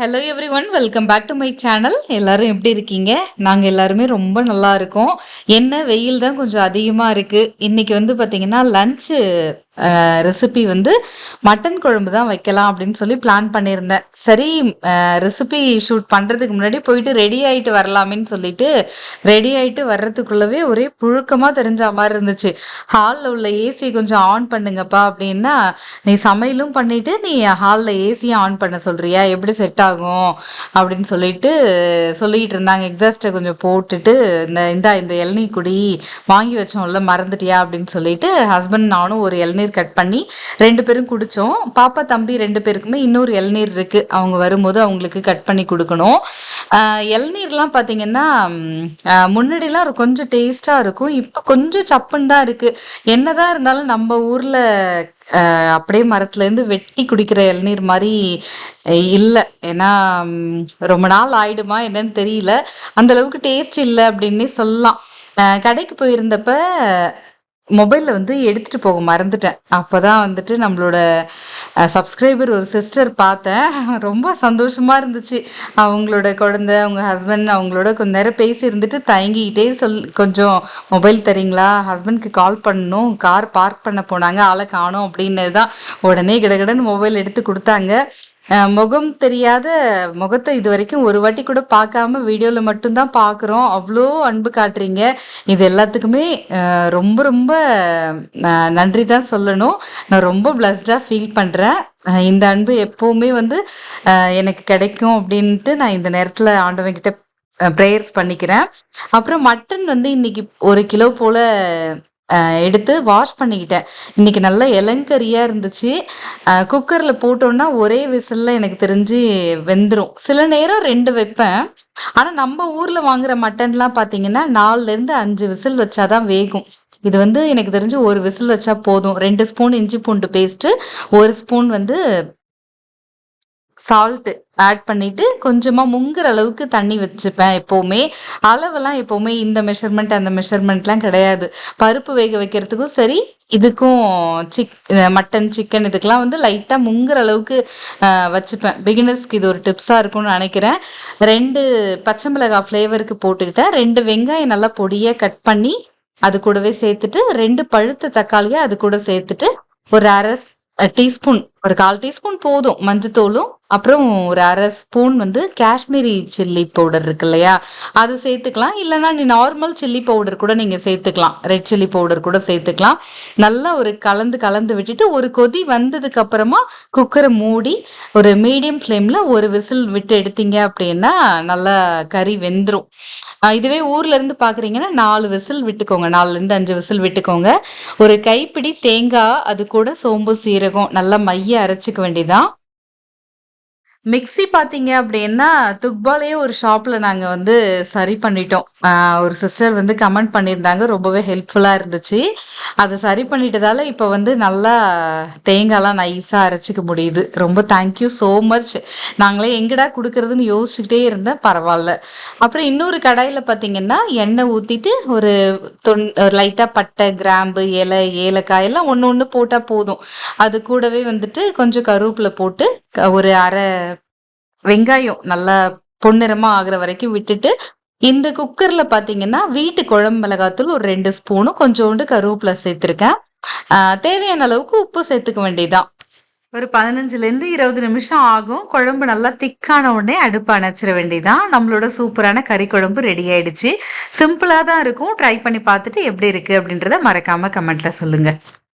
Hello everyone welcome back to my channel எல்லாரும் எப்படி இருக்கீங்க? நாங்கள் எல்லாருமே ரொம்ப நல்லா இருக்கோம். என்ன வெயில் தான் கொஞ்சம் அதிகமாக இருக்குது இன்றைக்கி வந்து பார்த்திங்கன்னா லஞ்சு ரெசிபி வந்து மட்டன் குழம்பு தான் வைக்கலாம் அப்படின்னு சொல்லி பிளான் பண்ணியிருந்தேன். சரி ரெசிபி ஷூட் பண்ணுறதுக்கு முன்னாடி போயிட்டு ரெடி ஆகிட்டு வரலாமேன்னு சொல்லிட்டு ரெடி ஆகிட்டு வர்றதுக்குள்ளவே ஒரே புழுக்கமாக தெரிஞ்ச மாதிரி இருந்துச்சு. ஹாலில் உள்ள ஏசியை கொஞ்சம் ஆன் பண்ணுங்கப்பா அப்படின்னா நீ சமையலும் பண்ணிவிட்டு நீ ஹாலில் ஏசியை ஆன் பண்ண சொல்கிறியா எப்படி செட் ஆகும் அப்படின்னு சொல்லிட்டு சொல்லிக்கிட்டு இருந்தாங்க. எக்ஸாஸ்ட்டை கொஞ்சம் போட்டுட்டு இந்த இந்த இந்த இளநீர் குடி வாங்கி வச்சோம்ல மறந்துட்டியா அப்படின்னு சொல்லிட்டு ஹஸ்பண்ட் நானும் ஒரு இளநீர் இளநீர் கட் பண்ணி ரெண்டு பேரும் குடித்தோம் பாப்பா தம்பி ரெண்டு பேருக்குமே இன்னொரு இளநீர் இருக்குது அவங்க வரும்போது அவங்களுக்கு கட் பண்ணி கொடுக்கணும். இளநீர்லாம் பார்த்தீங்கன்னா முன்னாடிலாம் கொஞ்சம் டேஸ்ட்டாக இருக்கும். இப்போ கொஞ்சம் சப்புன்னு தான் இருக்குது என்னதான் இருந்தாலும் நம்ம ஊரில் அப்படியே மரத்துலேருந்து வெட்டி குடிக்கிற இளநீர் மாதிரி இல்லை. ஏன்னா ரொம்ப நாள் ஆயிடுமா என்னன்னு தெரியல. அந்த அளவுக்கு டேஸ்ட் இல்லை அப்படின்னே சொல்லலாம். கடைக்கு போயிருந்தப்ப மொபைலில் வந்து எடுத்துகிட்டு போக மறந்துட்டேன். அப்போ தான் வந்துட்டு நம்மளோட சப்ஸ்கிரைபர் ஒரு சிஸ்டர் பார்த்தேன். ரொம்ப சந்தோஷமாக இருந்துச்சு. அவங்களோட குழந்த அவங்க ஹஸ்பண்ட் அவங்களோட கொஞ்ச நேரம் பேசி இருந்துட்டு தயங்கிக்கிட்டே சொல் கொஞ்சம் மொபைல் தரீங்களா? ஹஸ்பண்ட்க்கு கால் பண்ணணும். கார் பார்க் பண்ண போனாங்க. ஆளை காணும் அப்படின்னு தான் உடனே கிடகிடன்னு மொபைல் எடுத்து கொடுத்தாங்க. முகம் தெரியாத முகத்தை இது வரைக்கும் ஒரு வாட்டி கூட பார்க்காம வீடியோவில் மட்டும்தான் பார்க்குறோம். அவ்வளோ அன்பு காட்டுறீங்க. இது எல்லாத்துக்குமே ரொம்ப ரொம்ப நன்றி தான் சொல்லணும். நான் ரொம்ப பிளஸ்டாக ஃபீல் பண்ணுறேன் இந்த அன்பு எப்போவுமே வந்து எனக்கு கிடைக்கும் அப்படின்ட்டு நான் இந்த நேரத்தில் ஆண்டவங்கிட்ட ப்ரேயர்ஸ் பண்ணிக்கிறேன். அப்புறம் மட்டன் வந்து இன்னைக்கு ஒரு கிலோ போல் எடுத்து வாஷ் பண்ணிக்கிட்டேன். இன்றைக்கி நல்லா இளங்கரியாக இருந்துச்சு. குக்கரில் போட்டோன்னா ஒரே விசிலில் எனக்கு தெரிஞ்சு வெந்துடும் சில நேரம் ரெண்டு வைப்பேன். ஆனால் நம்ம ஊரில் வாங்குற மட்டன்லாம் பார்த்தீங்கன்னா நாலுலேருந்து அஞ்சு விசில் வச்சாதான் வேகும். இது வந்து எனக்கு தெரிஞ்சு ஒரு விசில் வச்சா போதும். ரெண்டு ஸ்பூன் இஞ்சி பூண்டு பேஸ்ட்டு ஒரு ஸ்பூன் வந்து சால்ட்டு ஆட் பண்ணிவிட்டு கொஞ்சமாக முங்குற அளவுக்கு தண்ணி வச்சுப்பேன் எப்போவுமே. அளவெல்லாம் எப்போவுமே இந்த மெஷர்மெண்ட் அந்த மெஷர்மெண்ட்லாம் கிடையாது. பருப்பு வேக வைக்கிறதுக்கும் சரி இதுக்கும் சிக் மட்டன் சிக்கன் இதுக்கெலாம் வந்து லைட்டாக முங்குற அளவுக்கு வச்சுப்பேன். பிகினர்ஸ்க்கு இது ஒரு டிப்ஸாக இருக்கும்னு நினைக்கிறேன். ரெண்டு பச்சை மிளகாய் ஃப்ளேவருக்கு போட்டுக்கிட்டேன் ரெண்டு வெங்காயம் நல்லா பொடியாக கட் பண்ணி அது கூடவே சேர்த்துட்டு ரெண்டு பழுத்த தக்காளியை அது கூட சேர்த்துட்டு ஒரு அரை டீஸ்பூன் ஒரு கால் டீஸ்பூன் போதும் மஞ்சத்தூளும் அப்புறம் ஒரு அரை ஸ்பூன் வந்து காஷ்மீரி சில்லி பவுடர் இருக்கு இல்லையா? அது சேர்த்துக்கலாம். இல்லைன்னா நீ நார்மல் சில்லி பவுடர் கூட நீங்கள் சேர்த்துக்கலாம். ரெட் சில்லி பவுடர் கூட சேர்த்துக்கலாம். நல்லா ஒரு கலந்து கலந்து விட்டுட்டு ஒரு கொதி வந்ததுக்கு அப்புறமா குக்கரை மூடி ஒரு மீடியம் ஃப்ளேமில் ஒரு விசில் விட்டு எடுத்தீங்க அப்படின்னா நல்லா கறி வெந்துடும் இதுவே ஊர்ல இருந்து பார்க்குறீங்கன்னா நாலு விசில் விட்டுக்கோங்க. நாலுலேருந்து அஞ்சு விசில் விட்டுக்கோங்க. ஒரு கைப்பிடி தேங்காய் அது கூட சோம்பு சீரகம் நல்லா மைய அரைச்சிக்க வேண்டியதான் மிக்ஸி பார்த்தீங்க அப்படின்னா துக்பாலே ஒரு ஷாப்பில் நாங்கள் வந்து சரி பண்ணிட்டோம். ஒரு சிஸ்டர் வந்து கமெண்ட் பண்ணியிருந்தாங்க. ரொம்பவே ஹெல்ப்ஃபுல்லாக இருந்துச்சு. அதை சரி பண்ணிட்டதால இப்போ வந்து நல்லா தேங்காய்லாம் நைஸாக அரைச்சிக்க முடியுது. ரொம்ப தேங்க்யூ ஸோ மச் நாங்களே எங்கடா கொடுக்குறதுன்னு யோசிச்சுக்கிட்டே இருந்தேன். பரவாயில்ல. அப்புறம் இன்னொரு கடையில் பார்த்தீங்கன்னா எண்ணெய் ஊற்றிட்டு ஒரு தொன் லைட்டாக பட்டை கிராம்பு இலை ஏலக்காய் எல்லாம் ஒன்று ஒன்று போட்டால் போதும். அது கூடவே வந்துட்டு கொஞ்சம் கருவேப்பிலை போட்டு ஒரு அரை வெங்காயம் நல்லா பொன்னிறமாக ஆகுற வரைக்கும் விட்டுட்டு இந்த குக்கரில் பாத்தீங்கன்னா வீட்டு குழம்பு மிளகாத்தூள் ஒரு ரெண்டு ஸ்பூனும் கொஞ்சோண்டு கருவேப்பிலை சேர்த்துருக்கேன். தேவையான அளவுக்கு உப்பு சேர்த்துக்க வேண்டியதான் ஒரு பதினஞ்சுலேருந்து இருபது நிமிஷம் ஆகும். குழம்பு நல்லா திக்கான உடனே அடுப்பு அணைச்சிட வேண்டியதான் நம்மளோட சூப்பரான கறி குழம்பு ரெடி ஆயிடுச்சு. சிம்பிளாக தான் இருக்கும். ட்ரை பண்ணி பார்த்துட்டு எப்படி இருக்குது அப்படின்றத மறக்காமல் கமெண்ட்டில் சொல்லுங்கள்